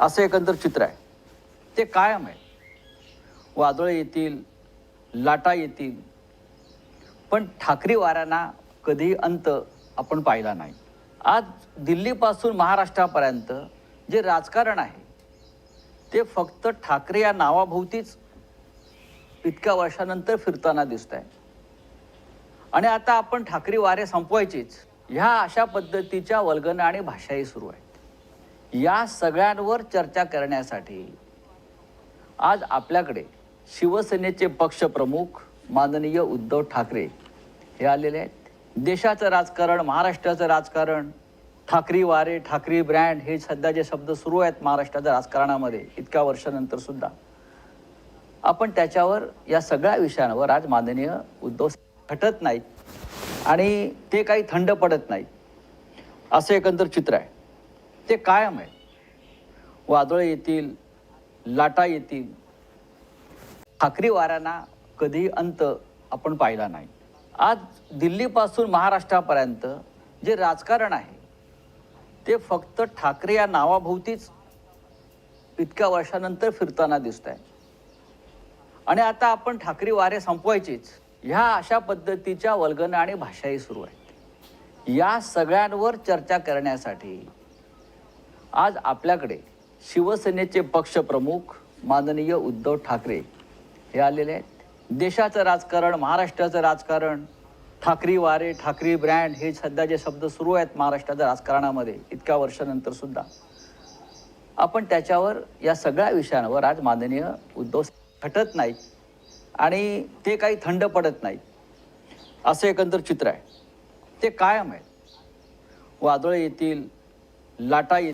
असं एकंदर चित्र आहे. ते कायम आहे. वादळं येतील लाटा येतील पण ठाकरी वाऱ्यांना कधी अंत आपण पाहिला नाही. आज दिल्लीपासून महाराष्ट्रापर्यंत जे राजकारण आहे ते फक्त ठाकरे या नावाभोवतीच इतक्या वर्षानंतर फिरताना दिसत आहे. आणि आता आपण ठाकरी वारे संपवायचीच ह्या अशा पद्धतीच्या वल्गना आणि भाषाही सुरू आहे. या सगळ्यांवर चर्चा करण्यासाठी आज आपल्याकडे शिवसेनेचे पक्षप्रमुख माननीय उद्धव ठाकरे हे आलेले आहेत. देशाचं राजकारण महाराष्ट्राचं राजकारण ठाकरी वारे ठाकरी ब्रँड हे सध्या जे शब्द सुरू आहेत महाराष्ट्राच्या राजकारणामध्ये इतक्या वर्षानंतर सुद्धा. आपण त्याच्यावर या सगळ्या विषयांवर आज माननीय उद्धव हटत नाहीत. आणि ते काही थंड पडत नाही असं एकंदर चित्र आहे. ते कायम आहे. वादळं येतील लाटा येतील. ठाकरी वाऱ्यांना कधी अंत आपण पाहिला नाही. आज दिल्लीपासून महाराष्ट्रापर्यंत जे राजकारण आहे ते फक्त ठाकरे या नावाभोवतीच इतक्या वर्षानंतर फिरताना दिसत आहे आणि आता आपण ठाकरी वारे संपवायचीच ह्या अशा पद्धतीच्या वल्गना आणि भाषाही सुरू आहेत. या सगळ्यांवर चर्चा करण्यासाठी आज आपल्याकडे शिवसेनेचे पक्षप्रमुख माननीय उद्धव ठाकरे हे आलेले आहेत. देशाचं राजकारण महाराष्ट्राचं राजकारण ठाकरी वारे ठाकरी ब्रँड हे सध्या जे शब्द सुरू आहेत महाराष्ट्राच्या राजकारणामध्ये इतक्या वर्षानंतर सुद्धा. आपण त्याच्यावर या सगळ्या विषयांवर आज माननीय उद्धव हटत नाहीत आणि ते काही थंड पडत नाहीत. असं एकंदर चित्र आहे. ते कायम आहे वादळं येतील लाटा येतील.